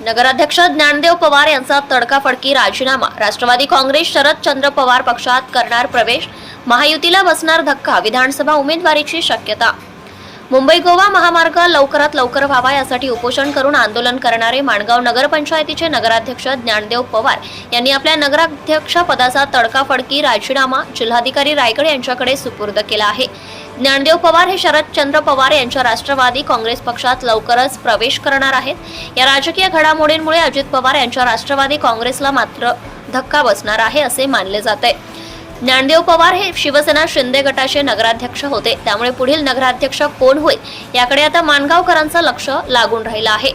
नगराध्यक्ष ज्ञानदेव पवार यांचा तडकाफडकी राजीनामा. राष्ट्रवादी काँग्रेस शरदचंद्र पवार पक्षात करणार प्रवेश. महायुतीला बसणार धक्का. विधानसभा उमेदवारीची शक्यता मुंबई गोवा महामार्ग लवकरात लवकर व्हावा यासाठी उपोषण करून आंदोलन करणारे माणगाव नगरपंचायतीचे नगराध्यक्ष ज्ञानदेव पवार यांनी आपल्या नगराध्यक्ष पदाचा तडकाफडकी राजीनामा जिल्हाधिकारी रायगड यांच्याकडे सुपूर्द केला आहे. ज्ञानदेव पवार हे शरदचंद्र पवार यांच्या राष्ट्रवादी काँग्रेस पक्षात लवकरच प्रवेश करणार आहेत. या राजकीय घडामोडींमुळे अजित पवार यांच्या राष्ट्रवादी काँग्रेसला मात्र धक्का बसणार आहे असे मानले जाते ज्ञानदेव पवार हे शिवसेना शिंदे गटाचे नगराध्यक्ष होते. त्यामुळे पुढील नगराध्यक्ष कोण होईल याकडे आता माणगावकरांचं लक्ष लागून राहिलं आहे.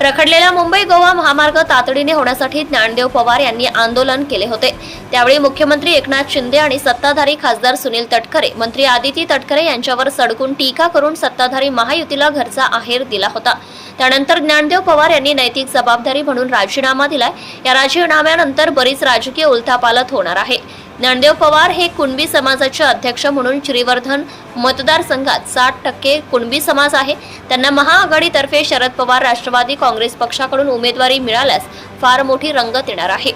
रखडलेला मुंबई गोवा महामार्ग तातडीने होण्यासाठी ज्ञानदेव पवार यांनी आंदोलन केले होते. त्यावेळी मुख्यमंत्री एकनाथ शिंदे आणि सत्ताधारी खासदार सुनील तटकरे मंत्री आदिती तटकरे यांच्यावर सडकून टीका करून सत्ताधारी महायुतीला घरचा आहेर दिला होता. त्यानंतर ज्ञानदेव पवार यांनी नैतिक जबाबदारी म्हणून राजीनामा दिलाय. या राजीनाम्यानंतर बरीच राजकीय उलथापालथ होणार आहे. ज्ञानदेव पवार हे कुणबी समाजाचे अध्यक्ष म्हणून श्रीवर्धन मतदारसंघात साठ टक्के कुणबी समाज आहे. त्यांना महाआघाडीतर्फे शरद पवार राष्ट्रवादी काँग्रेस पक्षाकडून उमेदवारी मिळाल्यास फार मोठी रंगत येणार आहे.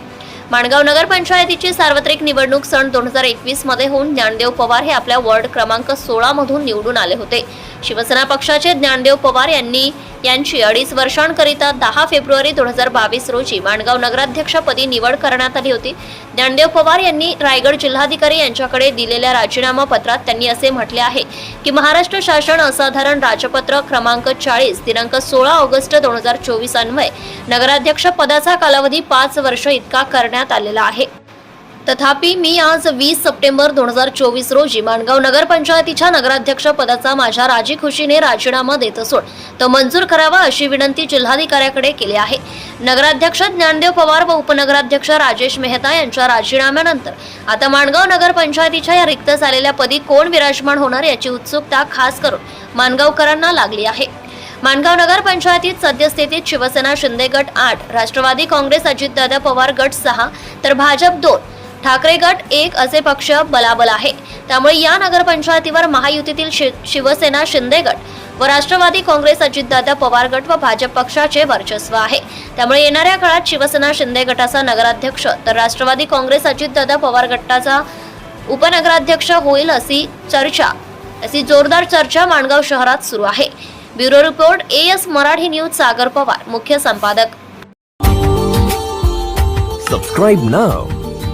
माणगाव नगरपंचायतीची सार्वत्रिक निवडणूक सन दोन हजार एकवीसमध्ये होऊन ज्ञानदेव पवार हे आपल्या वॉर्ड क्रमांक सोळा मधून निवडून आले होते. शिवसेना पक्षाचे ज्ञानदेव पवार यांनी यांची अडीच वर्षांकरिता दहा फेब्रुवारी दोन हजार बावीस रोजी माणगाव नगराध्यक्षपदी निवड करण्यात आली होती. ज्ञानदेव पवार यांनी रायगड जिल्हाधिकारी यांच्याकडे दिलेल्या राजीनामा पत्रात त्यांनी असे म्हटले आहे की महाराष्ट्र शासन असाधारण राजपत्र क्रमांक चाळीस दिनांक सोळा ऑगस्ट दोन हजार चोवीस अन्वये नगराध्यक्ष पदाचा कालावधी पाच वर्ष इतका करण्यात आलेला आहे. तथापि मी आज वीस सप्टेंबर दोन हजार चोवीस रोजी माणगाव नगरपंचायतीच्या नगराध्यक्ष पदाचा माझ्या राजी खुशीने राजीनामा देत असून तो मंजूर करावा अशी विनंती जिल्हाधिकाऱ्याकडे केली आहे. नगराध्यक्ष ज्ञानदेव पवार व उपनगराध्यक्ष राजेश मेहता यांच्या राजीनाम्यानंतर आता माणगाव नगरपंचायतीच्या या रिक्त झालेल्या पदी कोण विराजमान होणार याची उत्सुकता खास करून माणगावकरांना लागली आहे. माणगाव नगर पंचायतीत सद्यस्थितीत शिवसेना शिंदे गट आठ राष्ट्रवादी काँग्रेस अजितदादा पवार गट सहा तर भाजप दोन ठाकरे गट एक असे पक्ष बलाबल आहे. त्यामुळे या नगरपंचायतीवर महायुतीतील शि- शिवसेना शिंदे गट व राष्ट्रवादी काँग्रेस अजितदादा पवार गट व भाजप पक्षाचे वर्चस्व आहे. त्यामुळे येणाऱ्या काळात शिवसेना शिंदे गटाचा नगराध्यक्ष तर राष्ट्रवादी काँग्रेस अजितदादा पवार गटाचा उपनगराध्यक्ष होईल अशी चर्चा अशी जोरदार चर्चा माणगाव शहरात सुरू आहे. Bureau report A S Marathi news Sagar Pawar मुख्य संपादक. सबस्क्राईब नाव